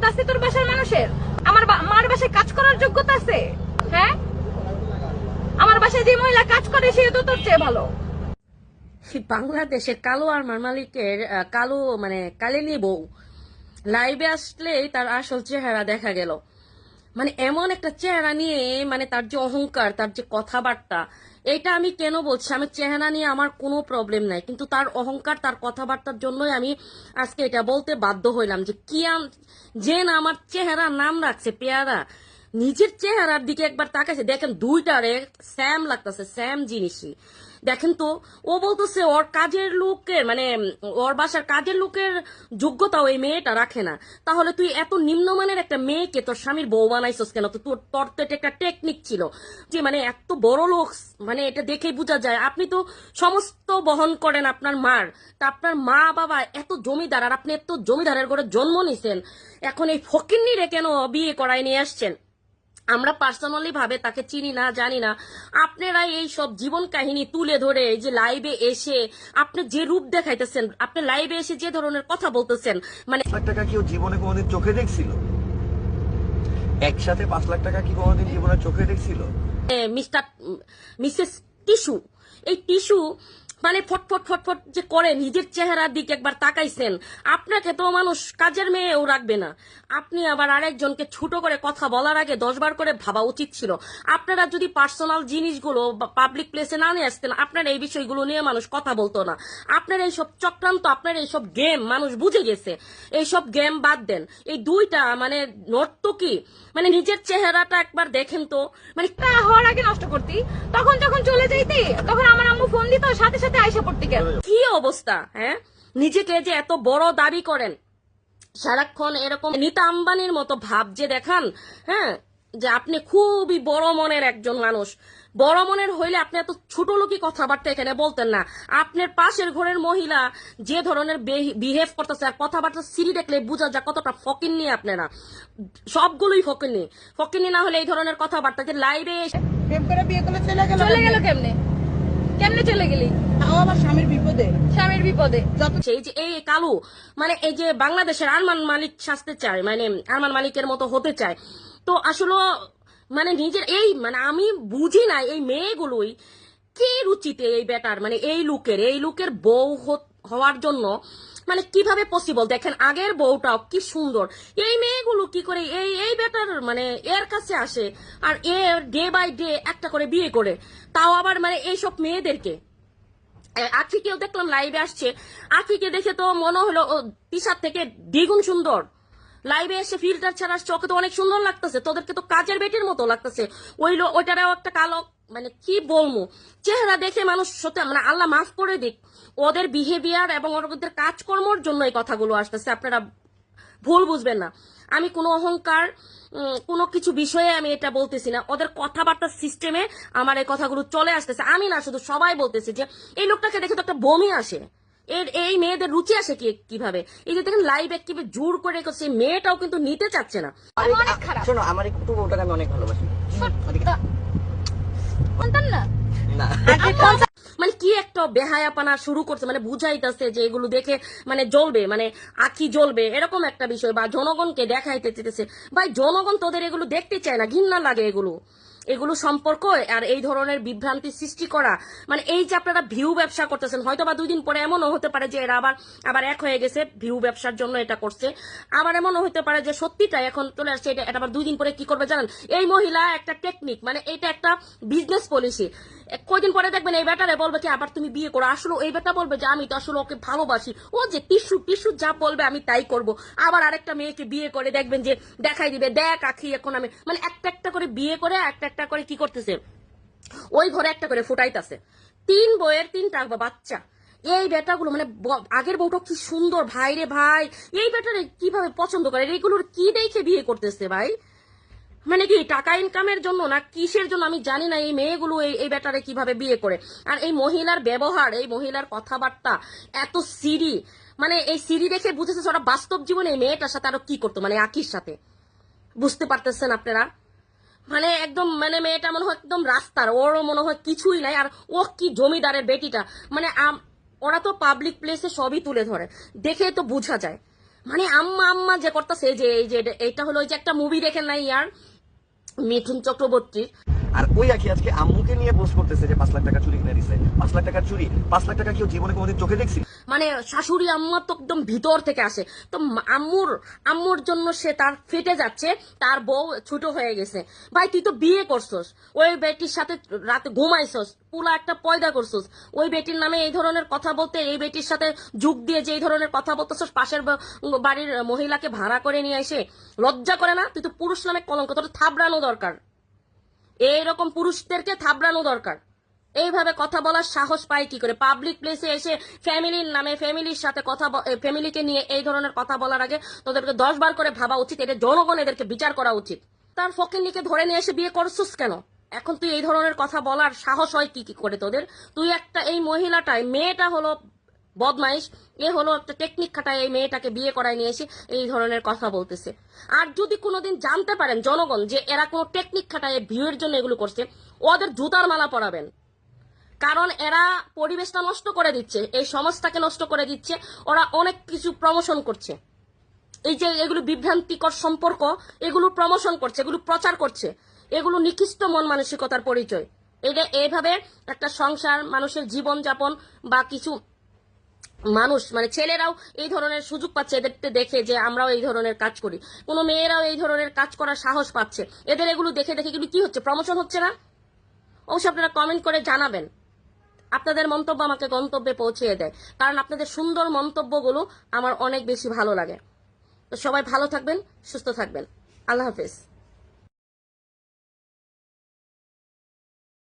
যোগ্যতা আছে তোর বাসার মানুষের? আমার মার বাসায় কাজ করার যোগ্যতা আছে? হ্যাঁ? আমার বাসায় যে মহিলা কাজ করে সে তো তোর চেয়ে ভালো। বাংলাদেশের কালো আর মালিকের কালো মানে কালিনী বউ। লাইভে আসলেই তার আসল চেহারা দেখা গেল। মানে এমন একটা চেহারা নিয়ে মানে তার যে অহংকার, তার যে কথাবার্তা এটা আমি কেন বলছি? আমি চেহারা নিয়ে আমার কোনো প্রবলেম নাই। কিন্তু তার অহংকার, তার কথাবার্তার জন্যই আমি আজকে এটা বলতে বাধ্য হইলাম যে কি আম- যে না আমার চেহারা নাম রাখছে, পেয়ারা। নিজের চেহারার দিকে একবার তাকাইছে। দেখেন দুইটারে স্যাম লাগতেছে, স্যাম জিনিসই। দেখেন তো, ও বলতেছে ওর কাজের লোকের মানে ওর বাসার কাজের লোকের যোগ্যতা ওই মেয়েটা রাখে না। তাহলে তুই এত নিম্নমানের একটা মেয়েকে তোর স্বামীর বউ বানাইছস কেন? তো তোর তোর তো এটা একটা টেকনিক ছিল যে মানে এত বড় লোক মানে এটা দেখেই বোঝা যায়। আপনি তো সমস্ত বহন করেন আপনার মার। তা আপনার মা বাবা এত জমিদার, আর আপনি এত জমিদারের ঘরে জন্ম নিছেন। এখন এই ফকিন্নিরে কেন বিয়ে করায় নিয়ে আসছেন? আমরা পার্সোনালি ভাবে তাকে চিনি না জানি না। আপনারা এই সব জীবন কাহিনী তুলে ধরে এই যে লাইভে এসে আপনি যে রূপ দেখাইতেছেন আপনি লাইভে এসে যে ধরনের কথা বলতেছেন মানে লাখ টাকা কি ও জীবনে কোনোদিন চোখে দেখছিল? একসাথে পাঁচ লাখ টাকা কি কোনোদিন জীবনে চোখে দেখছিল? মিস্টার মিসেস টিস্যু এই টিস্যু মানে ফটফট ফটফট যে করে, নিজের চেহারার দিকে একবার তাকাইছেন, আপনাকে তো মানুষ কাজের মেয়েও রাখবে না। আপনি আবার আরেকজনকে ছোট করে কথা বলার আগে দশবার করে ভাবা উচিত ছিল। আপনারা যদি পার্সোনাল জিনিসগুলো পাবলিক প্লেসে না নিয়ে আসতেন, আপনারা এই বিষয়গুলো নিয়ে মানুষ কথা বলতো না। আপনার এইসব চক্রান্ত, আপনার এইসব গেম, মানুষ বুঝে গেছে। এইসব গেম বাদ দেন। এই দুইটা মানে নর্তকী মানে নিজের চেহারাটা একবার দেখেন তো। মানে তা হওয়ার আগে নষ্ট করতি। তখন যখন চলে যাইতি, তখন আমার আম্মু ফোন দিত, সাথে সাথে আইসা পড়তি কেন কি অবস্থা হ্যাঁ? নিজেকে যে এত বড় দাবি করেন সারাক্ষণ এরকম নিতা আম্বানির মতো ভাব যে দেখান হ্যাঁ? যে আপনি খুবই বড় মনের একজন মানুষ। বড় মনের হইলে আপনি এত ছোট লোকই কথাবার্তা এখানে বলতেন না। আপনার পাশের ঘরের মহিলা যে ধরনের বিহেভ করতেছে আর কথাবার্তা সিঁড়ি দেখলে বোঝা যায় কতটা ফকিন নিয়ে আপনারা। সবগুলোই ফকিনি ফকিনি না হলে এই ধরনের কথাবার্তা যে লাইভে প্রেম করে বিয়ে করলে চলে গেল চলে গেল কেমনে? কেমনে চলে গেলি? আমার স্বামীর বিপদে। স্বামীর বিপদে। যত এই যে এই কালু মানে এই যে বাংলাদেশের আরমান মালিক সাজতে চায় মানে আরমান মালিকের মতো হতে চায় তো আসলে মানে নিজের এই মানে আমি বুঝি না এই মেয়েগুলোই কি রুচিতে এই বেটার মানে এই লুকের এই লুকের বউ হওয়ার জন্য মানে কীভাবে পসিবল দেখেন, আগের বউটাও কি সুন্দর। এই মেয়েগুলো কি করে এই এই বেটার মানে এর কাছে আসে আর এ ডে বাই ডে একটা করে বিয়ে করে। তাও আবার মানে এইসব মেয়েদেরকে। আখিকেও দেখলাম লাইভে আসছে। আখিকে দেখে তো মনে হলো, ও তিসার থেকে দ্বিগুণ সুন্দর। লাইভে এসে ফিল্টার ছাড়া ওকে তো অনেক সুন্দর লাগতেছে। তোদেরকে তো কাজের বেটির মতো লাগতেছে। ওই ওইটারও একটা কালো মানে কি বলব? চেহারা দেখে মানুষ সত্যি মানে আল্লাহ মাফ করে দিক। ওদের বিহেভিয়ার এবং ওদের কাজকর্মর জন্য এই কথাগুলো আসতেছে। আপনারা ভুল বুঝবেন না। আমি কোনো অহংকার কোনো কিছু বিষয়ে আমি এটা বলতেছি না। ওদের কথাবার্তার সিস্টেমে আমার এই কথাগুলো চলে আসতেছে। আমি না শুধু সবাই বলতেছে যে এই লোকটাকে দেখে তো একটা বমি আসে। এর এই মেয়েদের রুচি আসে কি কীভাবে? এই যে দেখেন লাইভ কীভাবে জোর করে এই মেয়েটাও কিন্তু নিতে চাচ্ছে না। অনেক খারাপ শোনো আমার এই কুটু বউটাকে আমি অনেক ভালোবাসি। সন্তান না। না। মানে কি একটা বেহায়াপানা শুরু করছে মানে বুঝাইতেছে যে এগুলো দেখে মানে জ্বলবে মানে আখি জ্বলবে এরকম একটা বিষয় বা জনগণকে দেখাইতে চেতেছে ভাই জনগণ তোদের এগুলো দেখতে চায় না ঘৃণা লাগে এগুলো। এগুলো সম্পর্ক আর এই ধরনের বিভ্রান্তি সৃষ্টি করা। মানে এই যে আপনারা ভিউ ব্যবসা করতেছেন হয়তো বা দুই দিন পরে এমনও হতে পারে যে এরা আবার আবার এক হয়ে গেছে, ভিউ ব্যবসার জন্য এটা করছে। আবার এমনও হতে পারে যে সত্যিটা এখন চলে আসছে, এটা আবার দুই দিন পরে কি করবে জানেন? এই মহিলা একটা টেকনিক মানে এটা একটা বিজনেস পলিসি কয়দিন পরে দেখবেন এই বেটারে বলবে কি, আবার তুমি বিয়ে করো। আসলে এই বেটা বলবে যে, আমি তো আসলে ওকে ভালোবাসি। ও যে টিস্যু টিস্যু যা বলবে আমি তাই করব। আবার আরেকটা মেয়েকে বিয়ে করে দেখবেন যে দেখাই দিবে, দেখ আখি, এখন আমি মানে একটা একটা করে বিয়ে করে, একটা একটা করে কি করতেছে? ওই ঘরে একটা করে ফুটাইতাছে। তিন বইয়ের তিনটা বাচ্চা। এই বেটাগুলো মানে আগের বউটা কি সুন্দর, ভাই রে ভাই। এই বেটারে কীভাবে পছন্দ করে? এইগুলোর কি দেখে বিয়ে করতেছে ভাই? মানে কি, টাকা ইনকামের জন্য না কিসের জন্য? আমি জানি না এই মেয়েগুলো এই এই কীভাবে বিয়ে করে। আর এই মহিলার ব্যবহার, এই মহিলার কথাবার্তা, এত সিরি। মানে এই সিরি দেখে বুঝেছে ওরা বাস্তব জীবনে এই মেয়েটার সাথে আরও কি করতো? মানে আকির সাথে। বুঝতে পারতেছেন আপনারা? মানে একদম মানে মেয়েটা মনে হয় একদম রাস্তার, ওরও মনে হয় কিছুই নাই, আর ও কি জমিদারের বেটিটা। মানে ওরা তো পাবলিক প্লেসে সবই তুলে ধরে দেখে তো বোঝা যায়। মানে আম্মা আম্মা যে করতেছে যে, এই যে, এটা- হলো যে একটা মুভি দেখেন না ইয়ার, মিঠুন চক্রবর্তী আর ওই আখি আজকে আম্মুকে নিয়ে পোস্ট করতেছে যে পাঁচ লাখ টাকা চুরি কিনে দিছে। পাঁচ লাখ টাকা চুরি, পাঁচ লাখ টাকা কেউ জীবনে কোনোদিন চোখে দেখছিল? মানে শাশুড়ি আম্মা তো একদম ভিতর থেকে আসে। তো আম্মুর আম্মুর জন্য সে তার ফেটে যাচ্ছে, তার বউ ছোট হয়ে গেছে। ভাই, তুই তো বিয়ে করছস, ওই বেটির সাথে রাতে ঘুমাইছস, পুলা একটা পয়দা করছস, ওই বেটির নামে এই ধরনের কথা বলতে, এই বেটির সাথে যুগ দিয়ে যে এই ধরনের কথা বলতেছস, পাশের বাড়ির মহিলাকে ভাড়া করে নিয়ে এসে লজ্জা করে না? তুই তো পুরুষ নামে কলঙ্ক, তোর থাবড়ানো দরকার। এইরকম পুরুষদেরকে থাবড়ানো দরকার। এইভাবে কথা বলার সাহস পায় কি করে? পাবলিক প্লেসে এসে ফ্যামিলির নামে ফ্যামিলির সাথে কথা ফ্যামিলিকে নিয়ে এই ধরনের কথা বলার আগে তোদেরকে দশ বার করে ভাবা উচিত এটা জনগণ এদেরকে বিচার করা উচিত। তার ফকিন্নিকে ধরে নিয়ে এসে বিয়ে করছিস কেন? এখন তুই এই ধরনের কথা বলার সাহস হয় কি কি করে তোদের? তুই একটা এই মহিলাটাই মেয়েটা হলো বদমাইশ, এ হলো একটা টেকনিক খাটায় এই মেয়েটাকে বিয়ে করায় নিয়ে এসে এই ধরনের কথা বলতেছে। আর যদি কোনোদিন জানতে পারেন জনগণ যে এরা কোনো টেকনিক খাটায় ভিউয়ের জন্য এগুলো করছে, ওদের জুতার মালা পরাবেন। কারণ এরা পরিবেশটা নষ্ট করে দিচ্ছে, এই সমাজটাকে নষ্ট করে দিচ্ছে, ওরা অনেক কিছু প্রমোশন করছে। এই যে এগুলো বিভ্রান্তিকর সম্পর্ক, এগুলো প্রমোশন করছে, এগুলো প্রচার করছে, এগুলো নিকৃষ্ট মন মানসিকতার পরিচয়। এটা এইভাবে একটা সংসার, মানুষের জীবন যাপন বা কিছু মানুষ মানে ছেলেরাও এই ধরনের সুযোগ পাচ্ছে এদেরকে দেখে যে আমরাও এই ধরনের কাজ করি। কোনো মেয়েরাও এই ধরনের কাজ করার সাহস পাচ্ছে। এদের এগুলো দেখে দেখে এগুলো কি হচ্ছে? প্রমোশন হচ্ছে না? অবশ্যই আপনারা কমেন্ট করে জানাবেন। আপনাদের মন্তব্য আমাকে গন্তব্যে পৌঁছিয়ে দেয়। কারণ আপনাদের সুন্দর মন্তব্যগুলো আমার অনেক বেশি ভালো লাগে। তো সবাই ভালো থাকবেন, সুস্থ থাকবেন। আল্লাহ হাফেজ।